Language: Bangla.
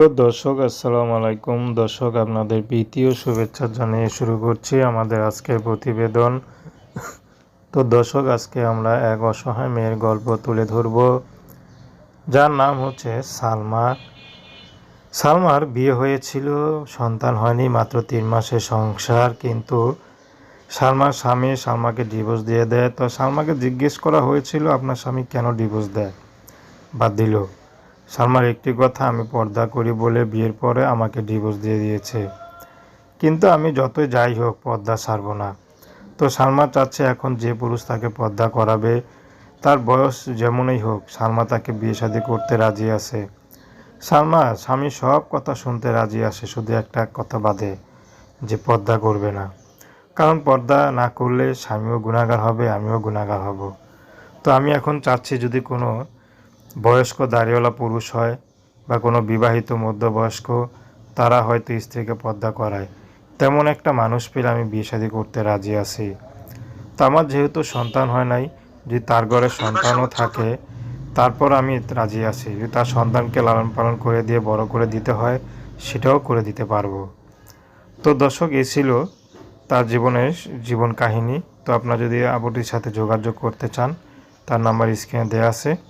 দর্শক, আসসালামু আলাইকুম। দর্শক, আপনাদের দ্বিতীয় শুভেচ্ছা জানিয়ে শুরু করছি আমাদের আজকের প্রতিবেদন। তো দর্শক, আজকে আমরা এক অসহায় মেয়ের গল্প তুলে ধরব। যার নাম হচ্ছে সালমা। সালমার বিয়ে হয়েছিল, সন্তান হয়নি, মাত্র তিন মাসের সংসার, কিন্তু সালমার স্বামী সালমাকে ডিভোর্স দিয়ে দেয়। তো সালমাকে জিজ্ঞেস করা হয়েছিল, আপনার স্বামী কেন ডিভোর্স দেয়? বা দিল। সালমার একটি কথা আমি পর্দা করি বলে বিয়ের পরে আমাকে ডিভোর্স দিয়ে দিয়েছে। কিন্তু আমি যতই যাই হোক পর্দা ছাড়ব না। তো সালমা চাচ্ছে এখন যে পুরুষ তাকে পর্দা করাবে, তার বয়স যেমনই হোক সালমা তাকে বিয়ে শাদী করতে রাজি আছে। সালমা স্বামী সব কথা শুনতে রাজি আসে শুধু একটা কথা বাদে, যে পর্দা করবে না। কারণ পর্দা না করলে স্বামীও গুণাগার হবে, আমিও গুণাগার হব। তো আমি এখন চাচ্ছি যদি কোনো বয়স্ক দাড়িওয়ালা পুরুষ হয় বা কোনো বিবাহিত মধ্যবয়স্ক, তারা হয়তো স্ত্রীকে পর্দা করায়। তেমন একটা মানুষ পেলে আমি বিয়ে শাদী করতে রাজি আছি। তো আমার যেহেতু সন্তান হয় নাই, যদি তার ঘরে সন্তানও থাকে, তারপর আমি রাজি আছি। যদি তার সন্তানকে লালন পালন করে দিয়ে বড় করে দিতে হয়, সেটাও করে দিতে পারব। তো দর্শক, এ ছিল তার জীবনের জীবন কাহিনী। তো আপনারা যদি আবুটির সাথে যোগাযোগ করতে চান, তার নাম্বার স্ক্রিনে দেওয়া আছে।